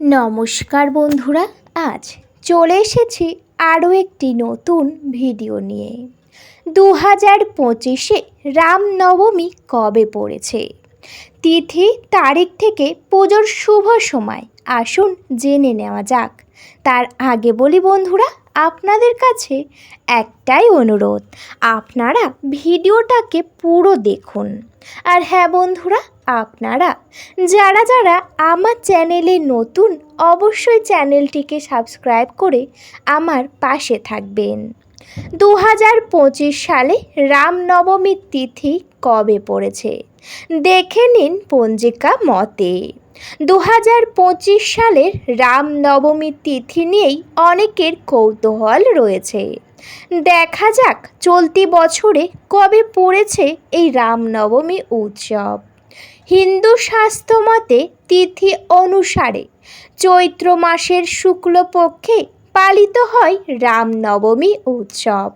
নমস্কার বন্ধুরা, আজ চলে এসেছি আরও একটি নতুন ভিডিও নিয়ে। দু হাজার পঁচিশে রামনবমী কবে পড়েছে? তিথি, তারিখ থেকে পুজোর শুভ সময়। আসুন জেনে নেওয়া যাক। তার আগে বলি বন্ধুরা আপনাদের কাছে একটাই অনুরোধ, আপনারা ভিডিওটাকে পুরো দেখুন। আর হ্যাঁ বন্ধুরা, আপনারা যারা যারা আমার চ্যানেলে নতুন, অবশ্যই চ্যানেলটিকে সাবস্ক্রাইব করে আমার পাশে থাকবেন। দু হাজার পঁচিশ সালে রামনবমীর তিথি কবে পড়েছে? দেখে নিন পঞ্জিকা মতে। দু হাজার পঁচিশ সালের রামনবমী তিথি নিয়েই অনেকের কৌতূহল রয়েছে। দেখা যাক চলতি বছরে কবে পড়েছে এই রামনবমী উৎসব। হিন্দু শাস্ত্র মতে তিথি অনুসারে চৈত্র মাসের শুক্লপক্ষে পালিত হয় রামনবমী উৎসব।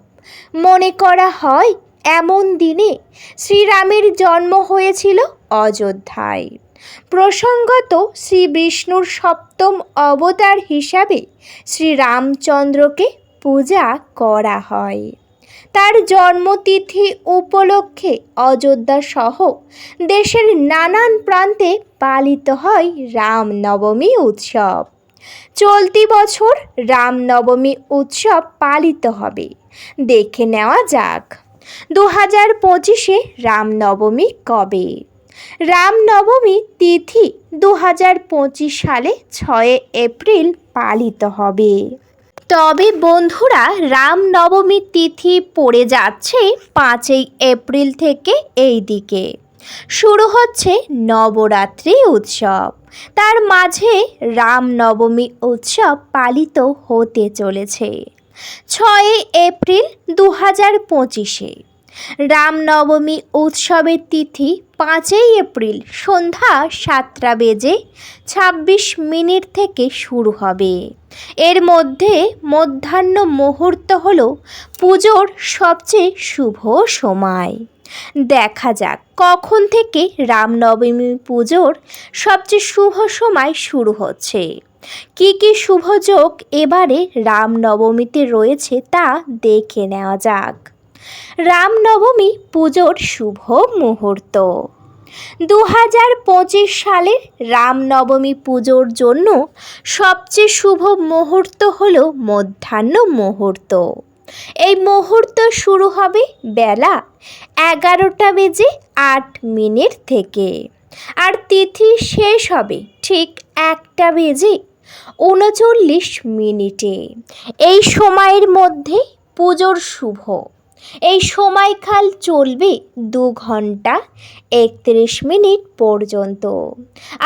মনে করা হয়, এমন দিনে শ্রীরামের জন্ম হয়েছিল অযোধ্যায়। প্রসঙ্গত শ্রী বিষ্ণুর সপ্তম অবতার হিসাবে শ্রীরামচন্দ্রকে পূজা করা হয়। তার জন্মতিথি উপলক্ষে অযোধ্যা সহ দেশের নানান প্রান্তে পালিত হয় রামনবমী উৎসব। চলতি বছর রামনবমী উৎসব পালিত হবে। দেখে নেওয়া যাক। দু হাজার পঁচিশে রামনবমী কবে? রামনবমী তিথি দু হাজার পঁচিশ সালে ছয় এপ্রিল পালিত হবে। তবে বন্ধুরা রামনবমীর তিথি পড়ে যাচ্ছে পাঁচই এপ্রিল থেকে এই দিকে। শুরু হচ্ছে নবরাত্রি উৎসব। তার মাঝে রামনবমী উৎসব পালিত হতে চলেছে। ছয়ই এপ্রিল দু হাজার পঁচিশে রামনবমী উৎসবের তিথি পাঁচই এপ্রিল সন্ধ্যা সাতটা বেজে ছাব্বিশ মিনিট থেকে শুরু হবে। এর মধ্যে মধ্যাহ্ন মুহূর্ত হল পুজোর সবচেয়ে শুভ সময়। দেখা যাক কখন থেকে রামনবমী পুজোর সবচেয়ে শুভ সময় শুরু হচ্ছে। কি কি শুভ যোগ এবারে রামনবমীতে রয়েছে তা দেখে নেওয়া যাক। রামনবমী পুজোর শুভ মুহূর্ত। দু হাজার পঁচিশ সালের রামনবমী পুজোর জন্য সবচেয়ে শুভ মুহূর্ত হল মধ্যাহ্ন মুহূর্ত। এই মুহূর্ত শুরু হবে বেলা এগারোটা বেজে আট মিনিট থেকে। আর তিথি শেষ হবে ঠিক একটা বেজে উনচল্লিশ মিনিটে। এই সময়ের মধ্যে পুজোর শুভ এই সময়কাল চলবে দু ঘণ্টা একত্রিশ মিনিট পর্যন্ত।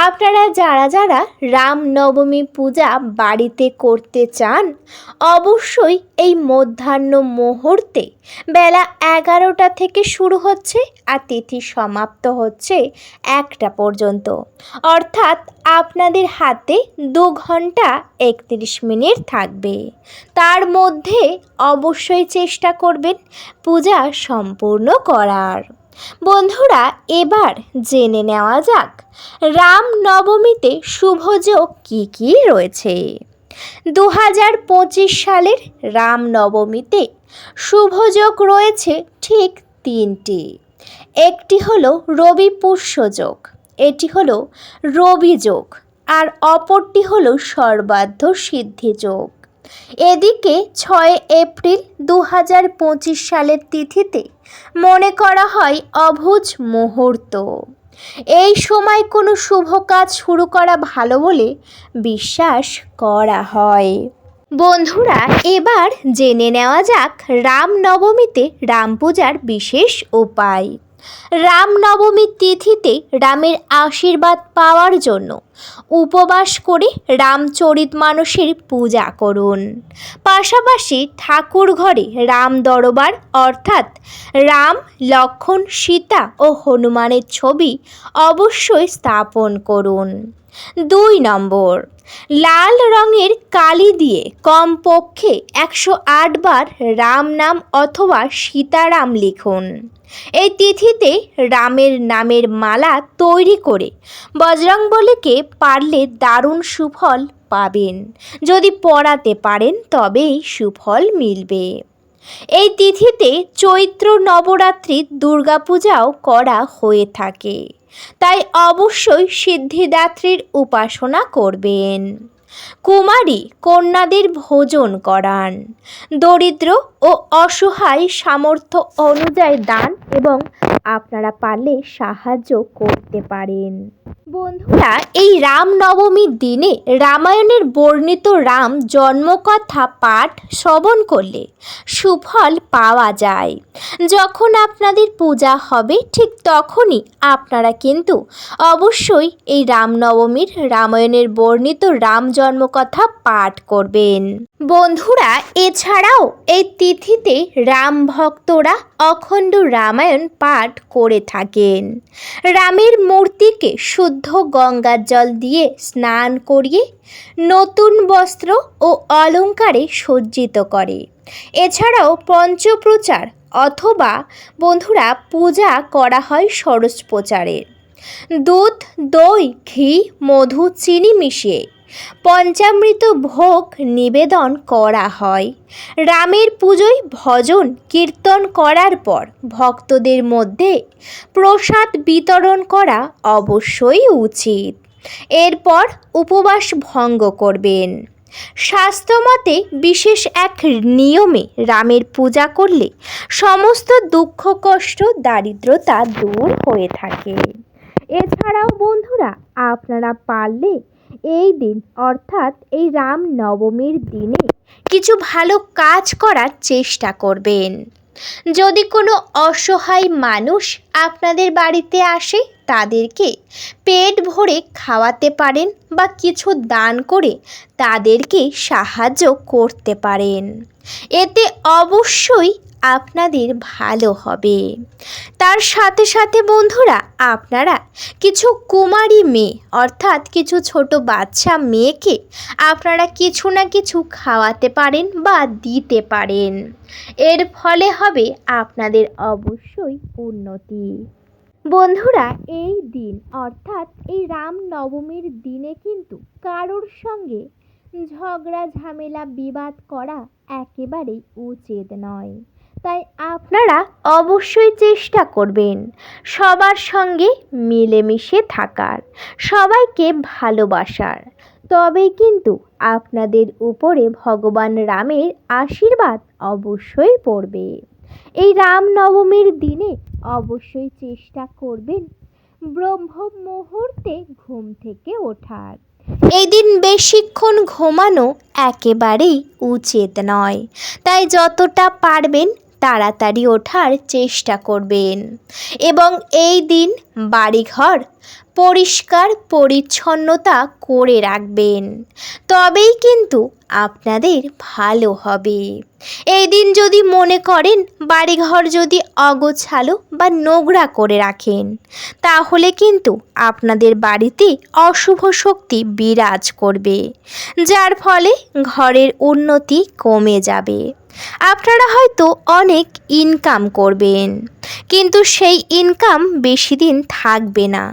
আপনারা যারা যারা রামনবমী পূজা বাড়িতে করতে চান, অবশ্যই এই মধ্যাহ্ন মুহূর্তে বেলা এগারোটা থেকে শুরু হচ্ছে আর তিথি সমাপ্ত হচ্ছে একটা পর্যন্ত। অর্থাৎ আপনাদের হাতে দু ঘণ্টা একত্রিশ মিনিট থাকবে। তার মধ্যে অবশ্যই চেষ্টা করবেন পূজা সম্পূর্ণ করার। বন্ধুরা, এবার জেনে নেওয়া যাক রাম নবমীতে শুভযোগ কী কী রয়েছে? দু হাজার পঁচিশ সালের রাম নবমীতে শুভযোগ রয়েছে ঠিক তিনটি। একটি হলো রবি পুষ্যযোগ এটি হলো রবি যোগ, আর অপরটি হলো সর্বার্ধ সিদ্ধি যোগ। এদিকে ছয় এপ্রিল দু হাজার পঁচিশ সালের তিথিতে মনে করা হয় অভুজ মুহূর্ত। এই সময় কোনো শুভ কাজ শুরু করা ভালো বলে বিশ্বাস করা হয়। বন্ধুরা, এবার জেনে নেওয়া যাক রামনবমীতে রাম পূজার বিশেষ উপায়। রামনবমীর তিথিতে রামের আশীর্বাদ পাওয়ার জন্য উপবাস করে রামচরিত মানুষের পূজা করুন। পাশাপাশি ঠাকুর ঘরে রাম দরবার অর্থাৎ রাম, লক্ষণ, সীতা ও হনুমানের ছবি অবশ্যই স্থাপন করুন। দুই নম্বর। লাল রঙের কালি দিয়ে কমপক্ষে একশো বার রাম নাম অথবা সীতারাম লিখুন। এই তিথিতে রামের নামের মালা তৈরি করে বজরংবলীকে পারলে দারুণ সুফল পাবেন। যদি পড়াতে পারেন তবেই সুফল মিলবে। এই তিথিতে চৈত্র নবরাত্রির দুর্গাপূজাও করা হয়ে থাকে। তাই অবশ্যই সিদ্ধিদাত্রীর উপাসনা করবেন। কুমারী কন্যাদের ভোজন করান। দরিদ্র ও অসহায় সামর্থ্য অনুযায়ী দান এবং আপনারা পারলে সাহায্য করতে পারেন। বন্ধুরা, এই রামনবমীর দিনে রামায়ণের বর্ণিত রাম জন্মকথা পাঠ শ্রবণ করলে সুফল পাওয়া যায়। যখন আপনাদের পূজা হবে, ঠিক তখনই আপনারা কিন্তু অবশ্যই এই রামনবমীর রামায়ণের বর্ণিত রাম জন্মকথা পাঠ করবেন। বন্ধুরা, এছাড়াও এই তিথিতে রাম ভক্তরা অখণ্ড রামায়ণ পাঠ করে থাকেন। রামের মূর্তিকে শুদ্ধ গঙ্গার জল দিয়ে স্নান করিয়ে নতুন বস্ত্র ও অলঙ্কারে সজ্জিত করে। এছাড়াও পঞ্চপ্রচার অথবা বন্ধুরা পূজা করা হয় ষোড়শ প্রচারের দুধ, দই, ঘি, মধু, চিনি মিশিয়ে পঞ্চামৃত ভোগ নিবেদন করা হয়। রামের পুজোয় ভজন কীর্তন করার পর ভক্তদের মধ্যে প্রসাদ বিতরণ করা অবশ্যই উচিত। এরপর উপবাস ভঙ্গ করবেন। স্বাস্থ্যমতে বিশেষ এক নিয়মে রামের পূজা করলে সমস্ত দুঃখ, কষ্ট, দারিদ্রতা দূর হয়ে থাকে। এছাড়াও বন্ধুরা, আপনারা পারলে এই দিন, অর্থাৎ এই রাম নবমীর দিনে, কিছু ভালো কাজ করার চেষ্টা করবেন। যদি কোনো অসহায় মানুষ আপনাদের বাড়িতে আসে, তাদেরকে পেট ভরে খাওয়াতে পারেন বা কিছু দান করে তাদেরকে সাহায্য করতে পারেন। এতে অবশ্যই আপনাদের ভালো হবে। তার সাথে সাথে বন্ধুরা, আপনারা কিছু কুমারী মেয়ে, অর্থাৎ কিছু ছোট বাচ্চা মেয়েকে আপনারা কিছু না কিছু খাওয়াতে পারেন বা দিতে পারেন। এর ফলে হবে আপনাদের অবশ্যই উন্নতি। বন্ধুরা, এই দিন, অর্থাৎ এই রাম নবমীর দিনে কিন্তু কারোর সঙ্গে ঝগড়া, ঝামেলা, বিবাদ করা একেবারেই উচিত নয়। তাই আপনারা অবশ্যই চেষ্টা করবেন সবার সঙ্গে মিলেমিশে থাকার, সবাইকে ভালোবাসার। তবেই কিন্তু আপনাদের উপরে ভগবান রামের আশীর্বাদ অবশ্যই পড়বে। এই রাম নবমীর দিনে অবশ্যই চেষ্টা করবেন ব্রহ্ম মুহূর্তে ঘুম থেকে ওঠার। এই দিন বেশিক্ষণ ঘুমানো একেবারেই উচিত নয়। তাই যতটা পারবেন তাড়াতাড়ি ওঠার চেষ্টা করবেন। এবং এই দিন বাড়িঘর পরিষ্কার পরিচ্ছন্নতা করে রাখবেন। তবেই কিন্তু আপনাদের ভালো হবে। এই দিন যদি মনে করেন বাড়িঘর যদি অগোছালো বা নোংরা করে রাখেন, তাহলে কিন্তু আপনাদের বাড়িতে অশুভ শক্তি বিরাজ করবে, যার ফলে ঘরের উন্নতি কমে যাবে। আপনারা হয়তো অনেক ইনকাম করবেন, কিন্তু সেই ইনকাম বেশি দিন থাকবে না।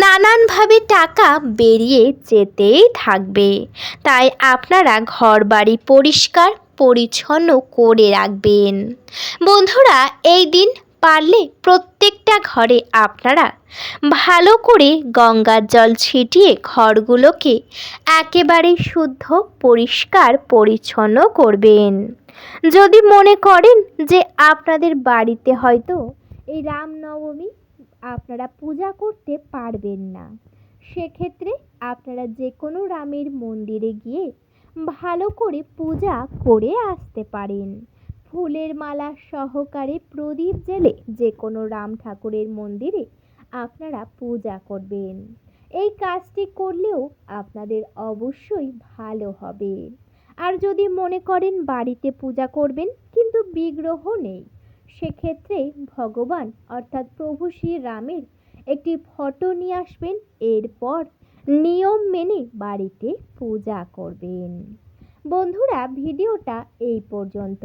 নানানভাবে টাকা বেরিয়ে যেতেই থাকবে। তাই আপনারা ঘর বাড়ি পরিষ্কার পরিচ্ছন্ন করে রাখবেন। বন্ধুরা, এই দিন পারলে প্রত্যেকটা ঘরে আপনারা ভালো করে গঙ্গার জল ছিটিয়ে ঘরগুলোকে একেবারে শুদ্ধ, পরিষ্কার, পরিচ্ছন্ন করবেন। যদি মনে করেন যে আপনাদের বাড়িতে হয়তো এই রামনবমী আপনারা পূজা করতে পারবেন না, সেক্ষেত্রে আপনারা যে কোনো রামের মন্দিরে গিয়ে ভালো করে পূজা করে আসতে পারেন। ফুলের মালা সহকারে প্রদীপ জেলে যে কোনো রাম ঠাকুরের মন্দিরে আপনারা পূজা করবেন। এই কাজটি করলেও আপনাদের অবশ্যই ভালো হবে। আর যদি মনে করেন বাড়িতে পূজা করবেন কিন্তু বিগ্রহ নেই, সেক্ষেত্রে ভগবান অর্থাৎ প্রভু শ্রী রামের একটি ফটো নিয়ে আসবেন, এরপর নিয়ম মেনে বাড়িতে পূজা করবেন। বন্ধুরা, ভিডিওটা এই পর্যন্ত।